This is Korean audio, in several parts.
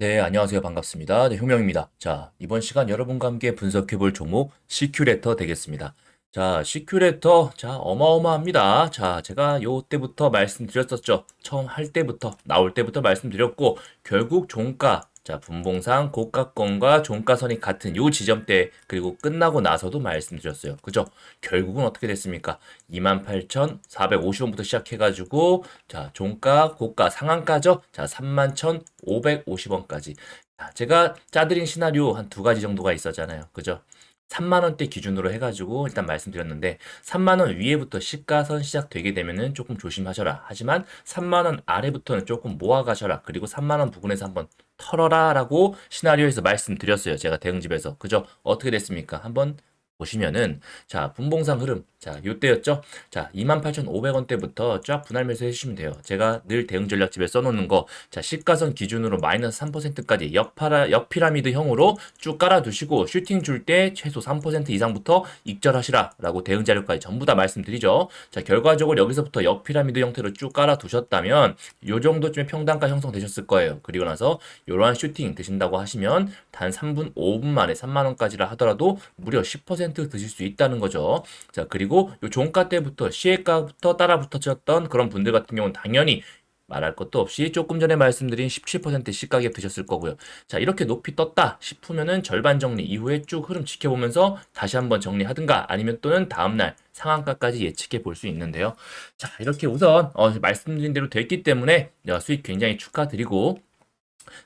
네, 안녕하세요. 반갑습니다. 네, 효명입니다. 자, 이번 시간 여러분과 함께 분석해 볼 종목 시큐레터 되겠습니다. 자, 시큐레터, 자, 어마어마합니다. 자, 제가 요 때부터 말씀드렸었죠. 처음 할 때부터, 나올 때부터 말씀드렸고, 결국 종가, 자, 분봉상 고가권과 종가선이 같은 요 지점대, 그리고 끝나고 나서도 말씀드렸어요. 그죠? 결국은 어떻게 됐습니까? 28,450원부터 시작해 가지고, 자, 종가, 고가, 상한가죠? 자, 31,550원까지. 제가 짜드린 시나리오 한 두 가지 정도가 있었잖아요. 그죠? 3만 원대 기준으로 해가지고 일단 말씀드렸는데 3만 원 위에부터 시가선 시작되게 되면은 조금 조심하셔라. 하지만 3만 원 아래부터는 조금 모아가셔라. 그리고 3만 원 부근에서 한번 털어라 라고 시나리오에서 말씀드렸어요. 제가 대응집에서 그죠? 어떻게 됐습니까? 한번 보시면은 자 분봉상 흐름 자 요때였죠? 자 28,500원대부터 쫙 분할 매수해 주시면 돼요. 제가 늘 대응 전략집에 써놓는 거 자 시가선 기준으로 마이너스 3%까지 역파라 역피라미드 형으로 쭉 깔아두시고 슈팅 줄 때 최소 3% 이상부터 익절하시라 라고 대응 자료까지 전부 다 말씀드리죠. 자 결과적으로 여기서부터 역피라미드 형태로 쭉 깔아두셨다면 요 정도쯤에 평단가 형성되셨을 거예요. 그리고 나서 이러한 슈팅 드신다고 하시면 단 3분 5분 만에 3만원까지라 하더라도 무려 10% 드실 수 있다는 거죠. 자, 그리고 요 종가 때부터 시혜가부터 따라 붙어졌던 그런 분들 같은 경우는 당연히 말할 것도 없이 조금 전에 말씀드린 17% 시가격 드셨을 거고요. 자, 이렇게 높이 떴다 싶으면은 절반 정리 이후에 쭉 흐름 지켜보면서 다시 한번 정리하든가 아니면 또는 다음날 상한가까지 예측해 볼 수 있는데요. 자, 이렇게 우선 어, 말씀드린 대로 됐기 때문에 어, 수익 굉장히 축하드리고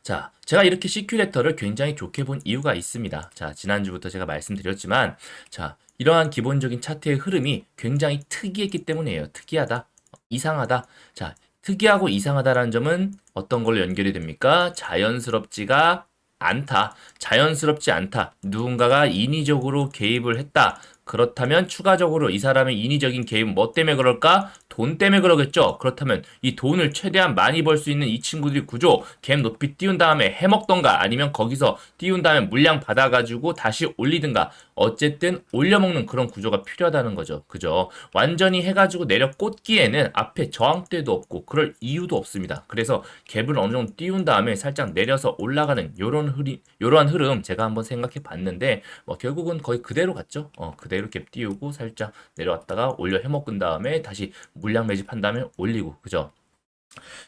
자, 제가 이렇게 시큐레터를 굉장히 좋게 본 이유가 있습니다. 자, 지난주부터 제가 말씀드렸지만, 자, 이러한 기본적인 차트의 흐름이 굉장히 특이했기 때문이에요. 특이하다, 이상하다. 자, 특이하고 이상하다라는 점은 어떤 걸로 연결이 됩니까? 자연스럽지가 않다. 자연스럽지 않다. 누군가가 인위적으로 개입을 했다. 그렇다면 추가적으로 이 사람의 인위적인 개입 뭐 때문에 그럴까? 돈 때문에 그러겠죠. 그렇다면 이 돈을 최대한 많이 벌 수 있는 이 친구들이 구조 갭 높이 띄운 다음에 해먹던가 아니면 거기서 띄운 다음에 물량 받아가지고 다시 올리든가 어쨌든 올려먹는 그런 구조가 필요하다는 거죠. 그죠? 완전히 해가지고 내려 꽂기에는 앞에 저항대도 없고 그럴 이유도 없습니다. 그래서 갭을 어느 정도 띄운 다음에 살짝 내려서 올라가는 요런 흐름, 요러한 흐름 제가 한번 생각해 봤는데 뭐 결국은 거의 그대로 갔죠. 어, 그대로 갭 띄우고 살짝 내려왔다가 올려 해먹은 다음에 다시 물량 매집한 다음에 올리고 그죠?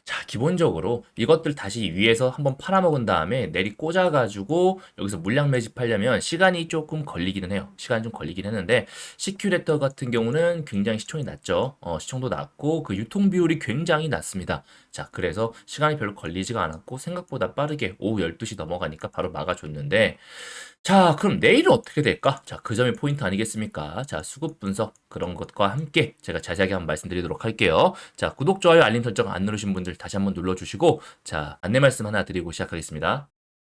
자, 기본적으로 이것들 다시 위에서 한번 팔아먹은 다음에 내리 꽂아가지고 여기서 물량 매집하려면 시간이 조금 걸리기는 해요. 시간이 좀 걸리긴 했는데 시큐레터 같은 경우는 굉장히 시총이 낮죠. 어, 시총도 낮고 그 유통 비율이 굉장히 낮습니다. 자, 그래서 시간이 별로 걸리지가 않았고 생각보다 빠르게 오후 12시 넘어가니까 바로 막아줬는데 자, 그럼 내일은 어떻게 될까? 자, 그 점이 포인트 아니겠습니까? 자, 수급 분석 그런 것과 함께 제가 자세하게 한번 말씀드리도록 할게요. 자, 구독, 좋아요, 알림 설정 안 누르신 분들 다시 한번 눌러주시고, 자, 안내 말씀 하나 드리고 시작하겠습니다.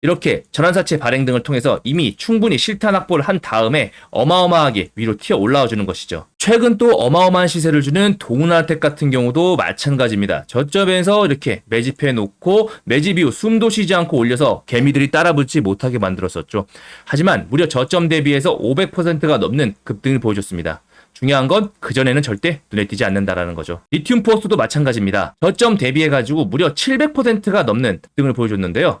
이렇게 전환사채 발행 등을 통해서 이미 충분히 실탄 확보를 한 다음에 어마어마하게 위로 튀어 올라와 주는 것이죠. 최근 또 어마어마한 시세를 주는 동은아텍 같은 경우도 마찬가지입니다. 저점에서 이렇게 매집해 놓고 매집 이후 숨도 쉬지 않고 올려서 개미들이 따라붙지 못하게 만들었었죠. 하지만 무려 저점 대비해서 500%가 넘는 급등을 보여줬습니다. 중요한 건 그전에는 절대 눈에 띄지 않는다라는 거죠. 리튬 포스도 마찬가지입니다. 저점 대비해가지고 무려 700%가 넘는 등을 보여줬는데요.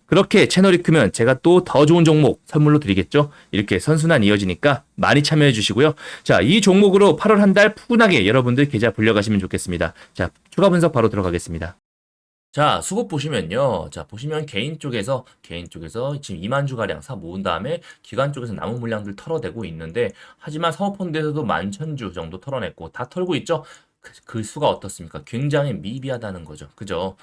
그렇게 채널이 크면 제가 또 더 좋은 종목 선물로 드리겠죠? 이렇게 선순환 이어지니까 많이 참여해 주시고요. 자, 이 종목으로 8월 한 달 푸근하게 여러분들 계좌 불려가시면 좋겠습니다. 자, 추가 분석 바로 들어가겠습니다. 자, 수급 보시면요. 자, 보시면 개인 쪽에서, 개인 쪽에서 지금 2만 주가량 사 모은 다음에 기관 쪽에서 남은 물량들 털어내고 있는데, 하지만 사모펀드에서도 11,000주 정도 털어냈고, 다 털고 있죠? 그, 그 수가 어떻습니까? 굉장히 미비하다는 거죠. 그죠?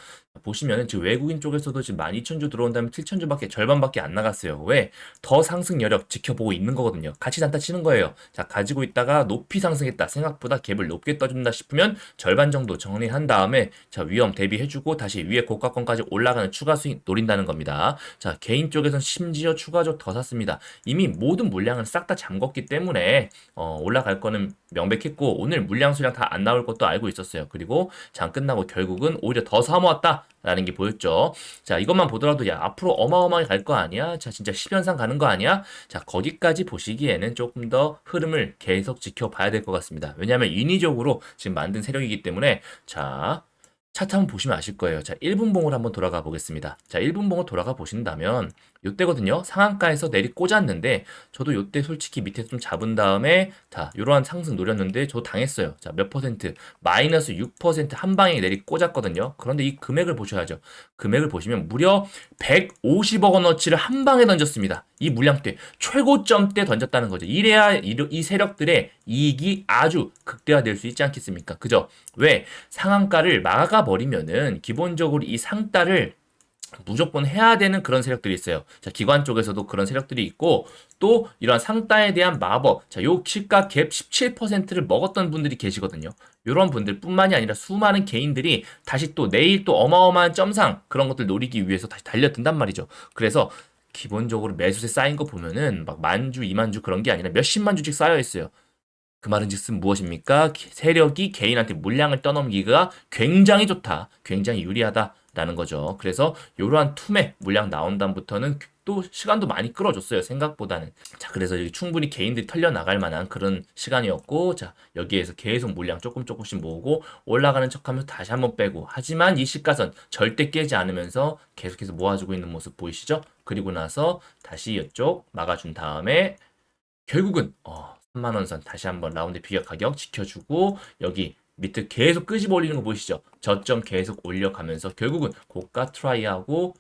보시면은 지금 외국인 쪽에서도 지금 12,000주 들어온 다음에 7,000주밖에 절반밖에 안 나갔어요. 왜? 더 상승 여력 지켜보고 있는 거거든요. 같이 단타 치는 거예요. 자, 가지고 있다가 높이 상승했다. 생각보다 갭을 높게 떠준다 싶으면 절반 정도 정리한 다음에 자, 위험 대비해주고 다시 위에 고가권까지 올라가는 추가 수익 노린다는 겁니다. 자, 개인 쪽에선 심지어 추가적 더 샀습니다. 이미 모든 물량을 싹 다 잠궜기 때문에 어, 올라갈 거는 명백했고 오늘 물량 수량 다 안 나올 것도 알고 있었어요. 그리고 장 끝나고 결국은 오히려 더 사모았다. 라는 게 보였죠. 자, 이것만 보더라도 야, 앞으로 어마어마하게 갈 거 아니야? 자, 진짜 10연상 가는 거 아니야? 자, 거기까지 보시기에는 조금 더 흐름을 계속 지켜봐야 될 것 같습니다. 왜냐하면 인위적으로 지금 만든 세력이기 때문에 자, 차트 한번 보시면 아실 거예요. 자, 1분 봉을 한번 돌아가 보겠습니다. 자, 1분 봉을 돌아가 보신다면 요때거든요. 상한가에서 내리 꽂았는데 저도 요때 솔직히 밑에서 좀 잡은 다음에 자, 요러한 상승 노렸는데 저 당했어요. 자, 몇 퍼센트? 마이너스 6%한 방에 내리 꽂았거든요. 그런데 이 금액을 보셔야죠. 금액을 보시면 무려 150억 원어치를 한 방에 던졌습니다. 이 물량 때 최고점 때 던졌다는 거죠. 이래야 이, 이 세력들의 이익이 아주 극대화될 수 있지 않겠습니까? 그죠? 왜 상한가를 막아 버리면은 기본적으로 이 상따를 무조건 해야 되는 그런 세력들이 있어요. 자, 기관 쪽에서도 그런 세력들이 있고, 또 이러한 상따에 대한 마법, 자, 요 시가 갭 17%를 먹었던 분들이 계시거든요. 이런 분들 뿐만이 아니라 수많은 개인들이 다시 또 내일 또 어마어마한 점상 그런 것들 노리기 위해서 다시 달려든단 말이죠. 그래서 기본적으로 매수세 쌓인 거 보면은 막 만주, 이만주 그런 게 아니라 몇십만 주씩 쌓여 있어요. 그 말은 즉슨 무엇입니까? 세력이 개인한테 물량을 떠넘기기가 굉장히 좋다. 굉장히 유리하다. 라는 거죠. 그래서 이러한 툼에 물량 나온 다음부터는 또 시간도 많이 끌어줬어요. 생각보다는. 자, 그래서 충분히 개인들이 털려 나갈 만한 그런 시간이었고, 자, 여기에서 계속 물량 조금 조금씩 모으고 올라가는 척 하면서 다시 한번 빼고, 하지만 이 시가선 절대 깨지 않으면서 계속해서 모아주고 있는 모습 보이시죠? 그리고 나서 다시 이쪽 막아준 다음에 결국은 어, 3만 원선 다시 한번 라운드 비교 가격 지켜주고 여기 밑에 계속 끄집어 올리는 거 보이시죠? 저점 계속 올려가면서 결국은 고가 트라이하고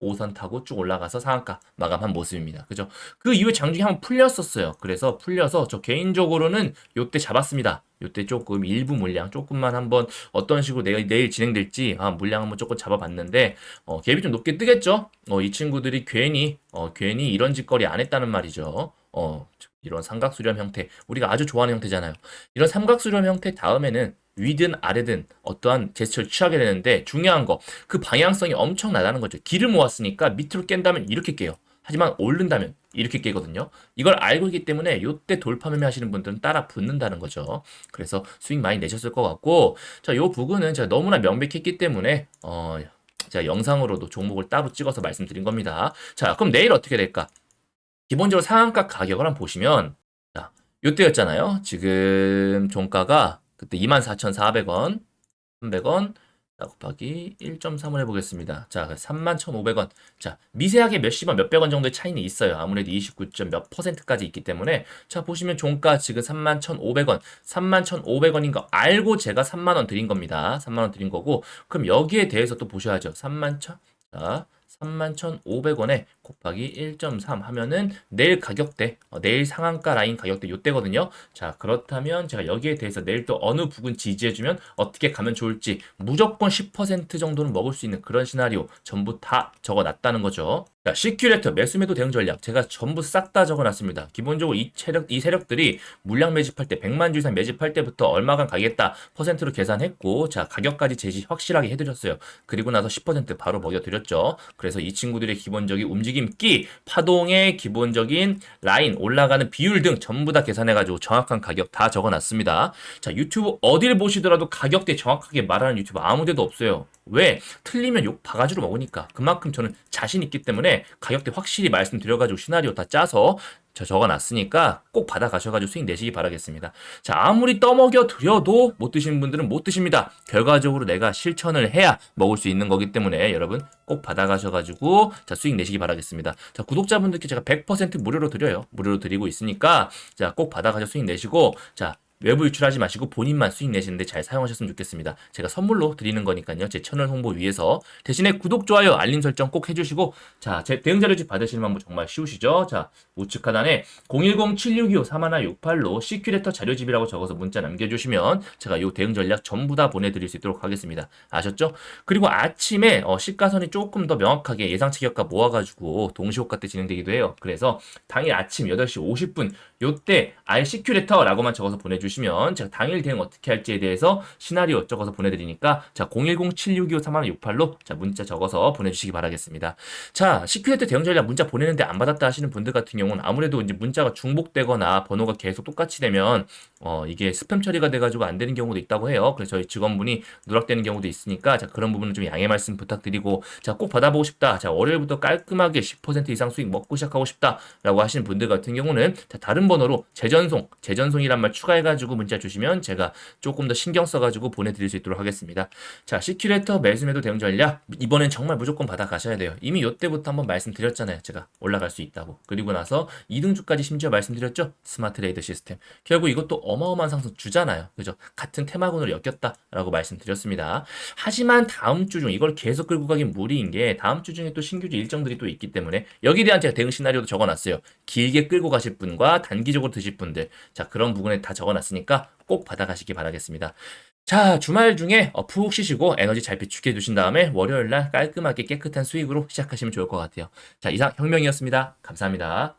5선 타고 쭉 올라가서 상한가 마감한 모습입니다. 그죠? 그 이후에 장중에 한번 풀렸었어요. 그래서 풀려서 저 개인적으로는 요때 잡았습니다. 요때 조금 일부 물량 조금만 한번 어떤 식으로 내일, 내일 진행될지 아, 물량 한번 조금 잡아봤는데 어, 갭이 좀 높게 뜨겠죠? 어, 이 친구들이 괜히 어, 괜히 이런 짓거리 안 했다는 말이죠. 어, 이런 삼각수렴 형태 우리가 아주 좋아하는 형태잖아요. 이런 삼각수렴 형태 다음에는 위든 아래든 어떠한 제스처를 취하게 되는데 중요한 거 그 방향성이 엄청나다는 거죠. 길을 모았으니까 밑으로 깬다면 이렇게 깨요. 하지만 오른다면 이렇게 깨거든요. 이걸 알고 있기 때문에 요때 돌파 매매 하시는 분들은 따라 붙는다는 거죠. 그래서 수익 많이 내셨을 것 같고 자, 요 부분은 제가 너무나 명백했기 때문에 어 제가 영상으로도 종목을 따로 찍어서 말씀드린 겁니다. 자, 그럼 내일 어떻게 될까? 기본적으로 상한가 가격을 한번 보시면 자, 요때였잖아요. 지금 종가가 그때 24,400원, 300원 자, 곱하기 1.3을 해보겠습니다. 자, 31,500원. 자, 미세하게 몇십 원, 몇백 원 정도의 차이는 있어요. 아무래도 29. 몇 퍼센트까지 있기 때문에. 자, 보시면 종가 지금 31,500원. 31,500원인 거 알고 제가 3만원 드린 겁니다. 3만원 드린 거고. 그럼 여기에 대해서 또 보셔야죠. 31,000. 자, 31,500원에 곱하기 1.3 하면은 내일 가격대, 어, 내일 상한가 라인 가격대 요때거든요. 자, 그렇다면 제가 여기에 대해서 내일 또 어느 부분 지지해주면 어떻게 가면 좋을지 무조건 10% 정도는 먹을 수 있는 그런 시나리오 전부 다 적어 놨다는 거죠. 자, 시큐레터 매수매도 대응 전략 제가 전부 싹 다 적어놨습니다. 기본적으로 이 세력 이 세력들이 물량 매집할 때 100만 주 이상 매집할 때부터 얼마간 가겠다 퍼센트로 계산했고 자 가격까지 제시 확실하게 해드렸어요. 그리고 나서 10% 바로 먹여드렸죠. 그래서 이 친구들의 기본적인 움직임기, 파동의 기본적인 라인 올라가는 비율 등 전부 다 계산해가지고 정확한 가격 다 적어놨습니다. 자 유튜브 어딜 보시더라도 가격대 정확하게 말하는 유튜브 아무데도 없어요. 왜? 틀리면 욕 바가지로 먹으니까. 그만큼 저는 자신 있기 때문에 가격대 확실히 말씀드려가지고 시나리오 다 짜서 저 적어놨으니까 꼭 받아가셔가지고 수익 내시기 바라겠습니다. 자, 아무리 떠먹여 드려도 못 드시는 분들은 못 드십니다. 결과적으로 내가 실천을 해야 먹을 수 있는 거기 때문에 여러분 꼭 받아가셔가지고 자, 수익 내시기 바라겠습니다. 자, 구독자분들께 제가 100% 무료로 드려요. 무료로 드리고 있으니까 자, 꼭 받아가셔 수익 내시고 자, 외부 유출하지 마시고 본인만 수익 내시는데 잘 사용하셨으면 좋겠습니다. 제가 선물로 드리는 거니까요. 제 채널 홍보 위해서 대신에 구독, 좋아요, 알림 설정 꼭 해주시고 자, 제 대응 자료집 받으시는 방법 정말 쉬우시죠? 자, 우측 하단에 010-762-3168로 시큐레터 자료집이라고 적어서 문자 남겨주시면 제가 요 대응 전략 전부 다 보내드릴 수 있도록 하겠습니다. 아셨죠? 그리고 아침에 어, 시가선이 조금 더 명확하게 예상치 기업가 모아가지고 동시호가 때 진행되기도 해요. 그래서 당일 아침 8시 50분 요때 아예 시큐레터라고만 적어서 보내주시면 제가 당일 대응 어떻게 할지에 대해서 시나리오 적어서 보내드리니까 자 010-762-3168로 자 문자 적어서 보내주시기 바라겠습니다. 자 시큐레터 대응 전략 문자 보내는데 안 받았다 하시는 분들 같은 경우는 아무래도 이제 문자가 중복되거나 번호가 계속 똑같이 되면 어 이게 스팸 처리가 돼가지고 안 되는 경우도 있다고 해요. 그래서 저희 직원분이 누락되는 경우도 있으니까 자 그런 부분은 좀 양해 말씀 부탁드리고 자 꼭 받아보고 싶다. 자 월요일부터 깔끔하게 10% 이상 수익 먹고 시작하고 싶다라고 하시는 분들 같은 경우는 자 다른 번호로 재전송 재전송이란 말 추가해가지고 문자 주시면 제가 조금 더 신경 써가지고 보내드릴 수 있도록 하겠습니다. 자 시큐레이터 매수매도 대응 전략 이번엔 정말 무조건 받아 가셔야 돼요. 이미 요때부터 한번 말씀드렸잖아요. 제가 올라갈 수 있다고. 그리고 나서 2등주까지 심지어 말씀드렸죠. 스마트 레이더 시스템. 결국 이것도 어마어마한 상승 주잖아요. 그죠? 같은 테마군으로 엮였다라고 말씀드렸습니다. 하지만 다음 주 중 이걸 계속 끌고 가긴 무리인 게 다음 주 중에 또 신규주 일정들이 또 있기 때문에 여기에 대한 제가 대응 시나리오도 적어놨어요. 길게 끌고 가실 분과 단기적으로 드실 분들. 자 그런 부분에 다 적어놨 으니까 꼭 받아가시기 바라겠습니다. 자, 주말 중에 어, 푹 쉬시고 에너지 잘 비축해 두신 다음에 월요일 날 깔끔하게 깨끗한 수익으로 시작하시면 좋을 것 같아요. 자, 이상 혁명이었습니다. 감사합니다.